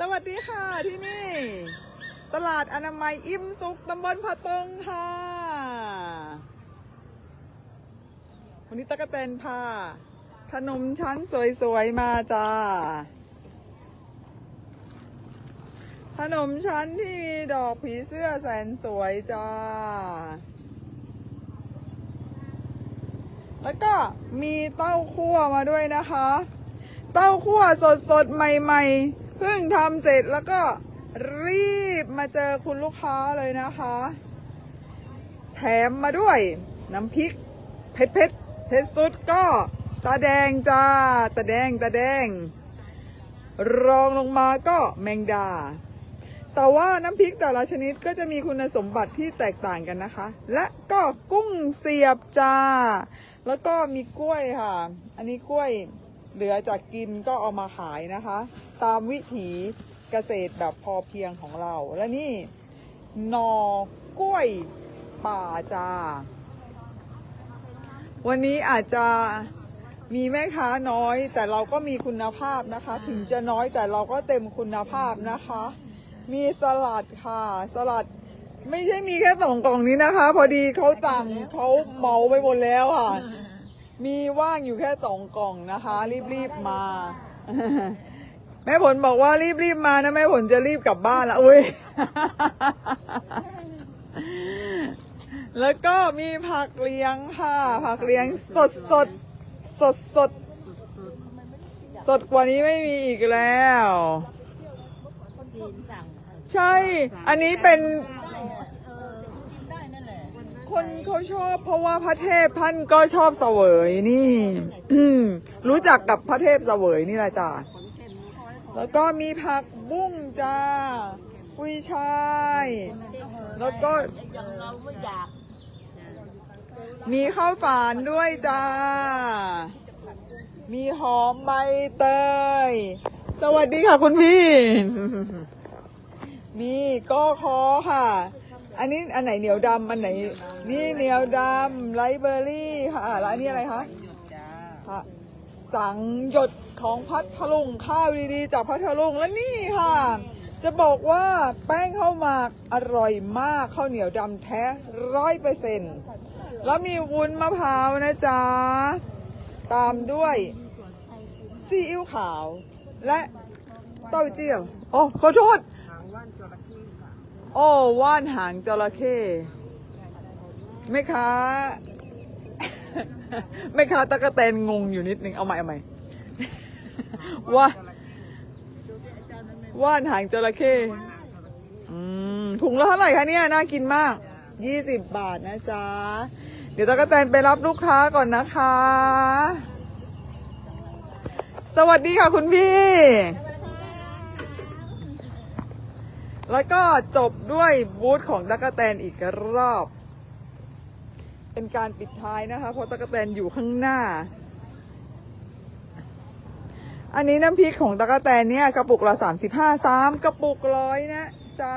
สวัสดีค่ะที่นี่ ตลาดอนามัยอิ่มสุขตำบลผาตงค่ะ วันนี้ตะกะแตนพาขนมชั้นสวยๆ มาจ้า ขนมชั้นที่มีดอกผีเสื้อแสนสวยจ้า แล้วก็มีเต้าคั่วมาด้วยนะคะ เต้าคั่วสดๆ ใหม่ ๆ เพิ่งทำเสร็จแล้วก็รีบมาเจอคุณลูกค้าเลยนะคะ แถมมาด้วยน้ำพริกเผ็ดเผ็ดๆเผ็ดสุดก็ตาแดงจ้าตาแดงตาแดง รองลงมาก็แมงดา แต่ว่าน้ำพริกแต่ละชนิดก็จะมีคุณสมบัติที่แตกต่างกันนะคะ และก็กุ้งเสียบจ้า แล้วก็มีกล้วยค่ะ อันนี้กล้วย เหลือจากกินก็เอามาขายนะคะ ตามวิถีเกษตรแบบพอเพียงของเรา และนี่นอกล้วยป่าจ้าวันนี้อาจจะมีแม่ค้าน้อย แต่เราก็มีคุณภาพนะคะ ถึงจะน้อยแต่เราก็เต็มคุณภาพนะคะ มีสลัดค่ะ สลัดไม่ใช่มีแค่สองกล่องนี้นะคะ พอดีเขาต่างเขาเมาไปหมดแล้วค่ะ มีว่างอยู่แค่สองกล่องนะคะ รีบๆมา แม่ผลบอกว่ารีบๆมานะแม่ผลจะรีบกลับบ้านละอุ้ยแล้วก็มีผักเลี้ยงค่ะ ผักเลี้ยงสดสดสดสดสดกว่านี้ไม่มีอีกแล้ว ใช่ อันนี้เป็น เออกินได้นั่นแหละ คน เขาชอบ เพราะว่าพระเทพท่านก็ชอบเสวยนี่อืมรู้จักกับพระเทพเสวยนี่แหละจ้ะขนเค็มนี่เขาแล้วก็มีผักบุ้งจ้ากุยช่ายแล้วก็มีข้าวฝานด้วยจ้า มีหอมใบเตย สวัสดีค่ะคุณพี่ มีก็คอค่ะ อันนี้อันไหนเหนียวดำอันไหน นี่เหนียวดำไลท์เบอร์รี่ค่ะแล้วอันนี้อะไรคะหยุดจ้าค่ะสังหยดของพัทลุงข้าวดีๆ จากพัทลุงและนี่ค่ะ จะบอกว่าแป้งข้าวหมากอร่อยมากข้าวเหนียวดำแท้ร้อยเปอร์เซ็นต์แล้วมีวุ้นมะพร้าวนะจ๊ะ ตามด้วยซีอิ๊วขาว และเต้าเจี้ยว โอ้ขอโทษ หางว่านจระเข้ค่ะ โอ้ว่านหางจระเข้แม่ค้าแม่ค้าตะกะแตนงงอยู่นิดนึงเอาใหม่เอาใหม่ว่าว่านหางจระเข้อืมถุงละเท่าไหร่คะเนี่ยน่ากินมากยี่สิบบาทนะจ๊ะ เดี๋ยวตะกะแตนไปรับลูกค้าก่อนนะคะ สวัสดีค่ะคุณพี่ แล้วก็จบด้วยบูธของตะกะแตนอีกรอบ เป็นการปิดท้ายนะคะ เพราะตะกะแตนอยู่ข้างหน้า อันนี้น้ำพริกของตะกะแตนเนี่ยกระปุกละสามสิบห้าสามกระปุกร้อยนะจ๊ะ